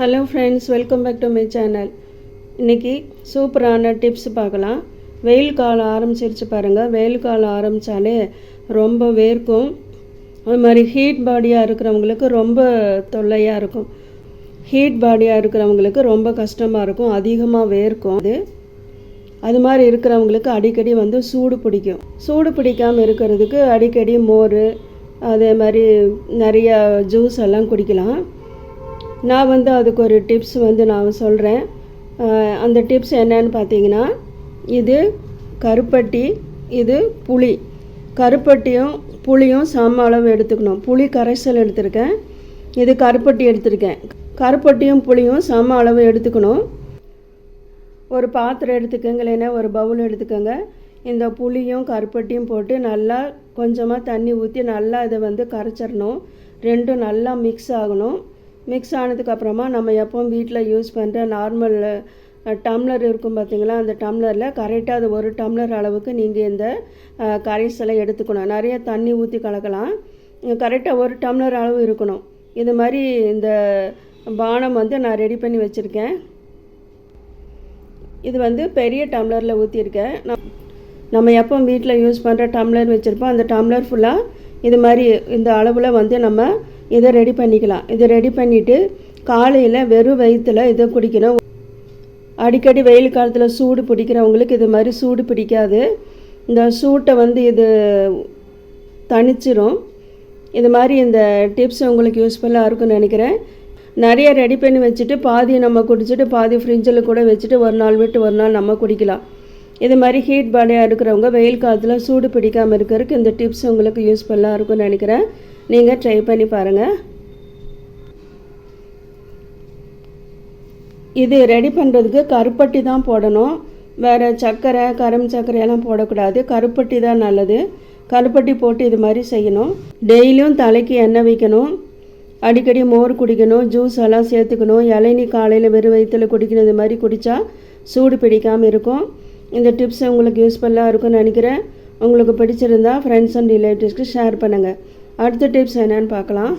Hello friends welcome back to my channel இன்றைக்கி சூப்பரான tips பார்க்கலாம். வெயில் காலம் ஆரம்பிச்சிருச்சு பாருங்கள் வெயில் காலம் ஆரம்பித்தாலே ரொம்ப வேர்க்கும். அது மாதிரி ஹீட் பாடியாக இருக்கிறவங்களுக்கு ரொம்ப தொல்லையாக இருக்கும். ஹீட் பாடியாக இருக்கிறவங்களுக்கு ரொம்ப கஷ்டமாக இருக்கும். அதிகமாக வேர்க்கும். அது அது மாதிரி இருக்கிறவங்களுக்கு அடிக்கடி வந்து சூடு பிடிக்கும். சூடு பிடிக்காமல் இருக்கிறதுக்கு அடிக்கடி மோர் அதே மாதிரி நிறைய ஜூஸ் எல்லாம் குடிக்கலாம். நான் வந்து அதுக்கு ஒரு டிப்ஸ் வந்து நான் சொல்கிறேன் அந்த டிப்ஸ் என்னன்னு பார்த்தீங்கன்னா இது கருப்பட்டி இது புளி. கருப்பட்டியும் புளியும் சம அளவு எடுத்துக்கணும். புளி கரைசல் எடுத்திருக்கேன். இது கருப்பட்டி எடுத்திருக்கேன். கருப்பட்டியும் புளியும் சம அளவு எடுத்துக்கணும். ஒரு பாத்திரம் எடுத்துக்கோங்க இல்லைன்னா ஒரு பவுல் எடுத்துக்கோங்க. இந்த புளியும் கருப்பட்டியும் போட்டு நல்லா கொஞ்சமாக தண்ணி ஊற்றி நல்லா இதை வந்து கரைச்சிடணும். ரெண்டும் நல்லா மிக்ஸ் ஆகணும். மிக்ஸ் ஆனதுக்கப்புறமா நம்ம எப்போவும் வீட்டில் யூஸ் பண்ணுற நார்மல் டம்ளர் இருக்கும் பார்த்தீங்களா அந்த டம்ளரில் கரெக்டாக அது ஒரு டம்ளர் அளவுக்கு நீங்கள் இந்த கரைசலை எடுத்துக்கணும். நிறைய தண்ணி ஊற்றி கலக்கலாம். கரெக்டாக ஒரு டம்ளர் அளவு இருக்கணும். இது மாதிரி இந்த பானம் வந்து நான் ரெடி பண்ணி வச்சுருக்கேன். இது வந்து பெரிய டம்ளரில் ஊற்றிருக்கேன் நம்ம எப்போ வீட்டில் யூஸ் பண்ணுற டம்ளர் வச்சுருப்போம். அந்த டம்ளர் ஃபுல்லாக இது மாதிரி இந்த அளவில் வந்து நம்ம இதை ரெடி பண்ணிக்கலாம். இதை ரெடி பண்ணிவிட்டு காலையில் வெறும் வயிற்றில் இதை குடிக்கணும். அடிக்கடி வெயில் காலத்தில் சூடு பிடிக்கிறவங்களுக்கு இது மாதிரி சூடு பிடிக்காது. இந்த சூட்டை வந்து இது தணிச்சிரும். இது மாதிரி இந்த டிப்ஸ் உங்களுக்கு யூஸ்ஃபுல்லாக இருக்கும்னு நினைக்கிறேன். நிறைய ரெடி பண்ணி வச்சுட்டு பாதி நம்ம குடிச்சிட்டு பாதி ஃப்ரிட்ஜில் கூட வச்சுட்டு ஒரு நாள் விட்டு ஒரு நாள் நம்ம குடிக்கலாம். இது மாதிரி ஹீட் பாடியாக இருக்கிறவங்க வெயில் காலத்தில் சூடு பிடிக்காமல் இருக்கிறதுக்கு இந்த டிப்ஸ் உங்களுக்கு யூஸ்ஃபுல்லாக இருக்கும்னு நினைக்கிறேன். நீங்கள் ட்ரை பண்ணி பாருங்கள் இது ரெடி பண்ணுறதுக்கு கருப்பட்டி தான் போடணும். வேறு சர்க்கரை கரும் சர்க்கரையெல்லாம் போடக்கூடாது. கருப்பட்டி தான் நல்லது. கருப்பட்டி போட்டு இது மாதிரி செய்யணும். டெய்லியும் தலைக்கு எண்ணெய் வைக்கணும். அடிக்கடி மோர் குடிக்கணும் ஜூஸ் எல்லாம் சேர்த்துக்கணும். இளநீ காலையில் வெறும் வயிற்றில் குடிக்கணும் இது மாதிரி குடித்தா சூடு பிடிக்காமல் இருக்கும். இந்த டிப்ஸ் உங்களுக்கு யூஸ்ஃபுல்லாக இருக்கும்னு நினைக்கிறேன். உங்களுக்கு பிடிச்சிருந்தா ஃப்ரெண்ட்ஸ் அண்ட் ரிலேட்டிவ்ஸ்க்கு ஷேர் பண்ணுங்கள் அடுத்த டிப்ஸ் என்னென்னு பார்க்கலாம்.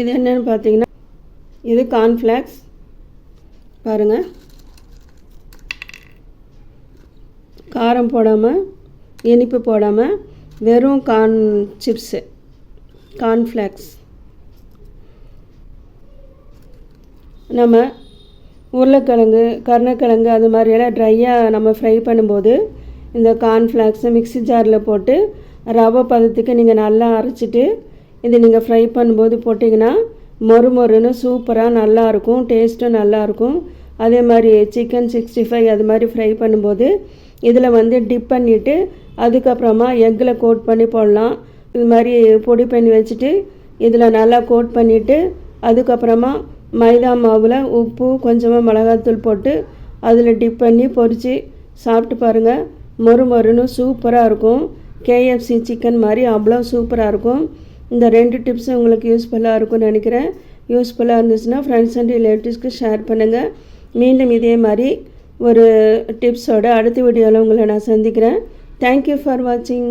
இது என்னென்னு பார்த்தீங்கன்னா இது கார்ன்ஃப்ளாக்ஸ் பாருங்கள் காரம் போடாமல் இனிப்பு போடாமல் வெறும் கார்ன் சிப்ஸு கார்ன்ஃப்ளாக்ஸ் நம்ம உருளைக்கிழங்கு கருணக்கிழங்கு அது மாதிரியெல்லாம் ட்ரையாக நம்ம ஃப்ரை பண்ணும்போது இந்த கார்ன்ஃப்ளாக்ஸை மிக்ஸி ஜாரில் போட்டு ரவை பதத்துக்கு நீங்கள் நல்லா அரைச்சிட்டு இது நீங்கள் ஃப்ரை பண்ணும்போது போட்டிங்கன்னா மொறு மொறுன்னு சூப்பராக நல்லாயிருக்கும் டேஸ்ட்டும் நல்லாயிருக்கும் அதே மாதிரி சிக்கன் சிக்ஸ்டி ஃபைவ் அது மாதிரி ஃப்ரை பண்ணும்போது இதில் வந்து டிப் பண்ணிவிட்டு அதுக்கப்புறமா எக்கில் கோட் பண்ணி போடலாம். இது மாதிரி பொடி பண்ணி வச்சுட்டு இதில் நல்லா கோட் பண்ணிவிட்டு அதுக்கப்புறமா மைதா மாவில் உப்பு கொஞ்சமாக மிளகாத்தூள் போட்டு அதில் டிப் பண்ணி பொரித்து சாப்பிட்டு பாருங்கள் மொறு மொறுன்னு சூப்பராக இருக்கும். கேஎஃப்சி சிக்கன் மாதிரி அவ்வளோ சூப்பராக இருக்கும். இந்த ரெண்டு டிப்ஸும் உங்களுக்கு யூஸ்ஃபுல்லாக இருக்கும்னு நினைக்கிறேன். யூஸ்ஃபுல்லாக இருந்துச்சுன்னா ஃப்ரெண்ட்ஸ் அண்ட் ரிலேட்டிவ்ஸ்க்கு ஷேர் பண்ணுங்கள் மீண்டும் இதே மாதிரி ஒரு டிப்ஸோட அடுத்த வீடியோவில் உங்களை நான் சந்திக்கிறேன். தேங்க்யூ ஃபார் வாட்சிங்